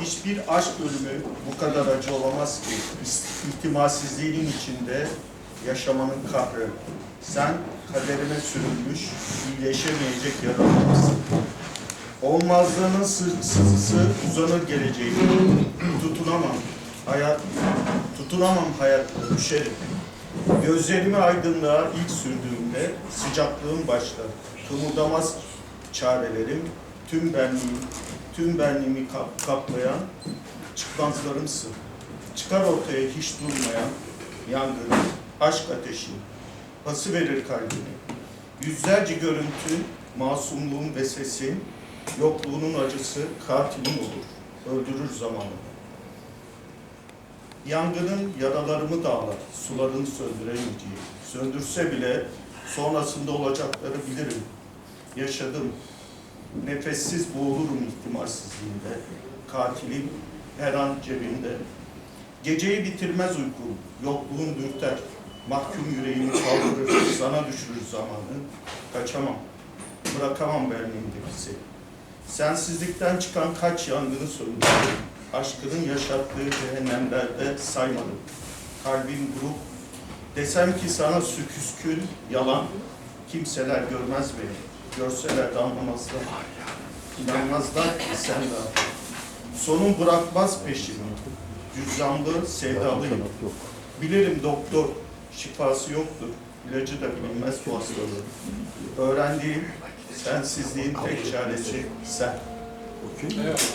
Hiçbir aşk ölümü bu kadar acı olamaz ki. İhtimalsizliğinin içinde yaşamanın kahrı. Sen kaderine sürülmüş, iyileşemeyecek yaralanırsın. Olmazlığının sı- sızısı uzanır geleceğe. Tutunamam. Hayat, tutunamam hayatta, düşerim. Gözlerimi aydınlığa ilk sürdüğümde sıcaklığım başlar. Kımıldamaz çarelerim, tüm benliğim, tüm benliğimi kap- kaplayan çıkmazlarımsın. Çıkar ortaya hiç durmayan yangın, aşk ateşi, pası verir kalbine. Yüzlerce görüntü, masumluğun ve sesin, yokluğunun acısı katilim olur, öldürür zamanı. Yangının yaralarımı dağlar, suların söndüremeyeceği. Söndürse bile sonrasında olacakları bilirim. Yaşadım. Nefessiz boğulurum ihtimalsizliğinde. Katilim her an cebimde. Geceyi bitirmez uykum, yokluğun dürter. Mahkum yüreğimi kaldırır, sana düşürür zamanı. Kaçamam, bırakamam benliğimdeki Sensizlikten çıkan kaç yangını söndürdüm. Aşkının yaşattığı cehennemlerde saymadım. Kalbim buruk. Desem ki sana süküskün, yalan. Kimseler görmez beni. Görseler de anlamazlar. İnanmazlar ki sen de. Sonum bırakmaz peşimi. Cüzzamlı, sevdalıyım. Bilirim doktor, şifası yoktur. İlacı da bilinmez bu hastalığı. Öğrendiğim sensizliğin tek çaresi sen. Etmez.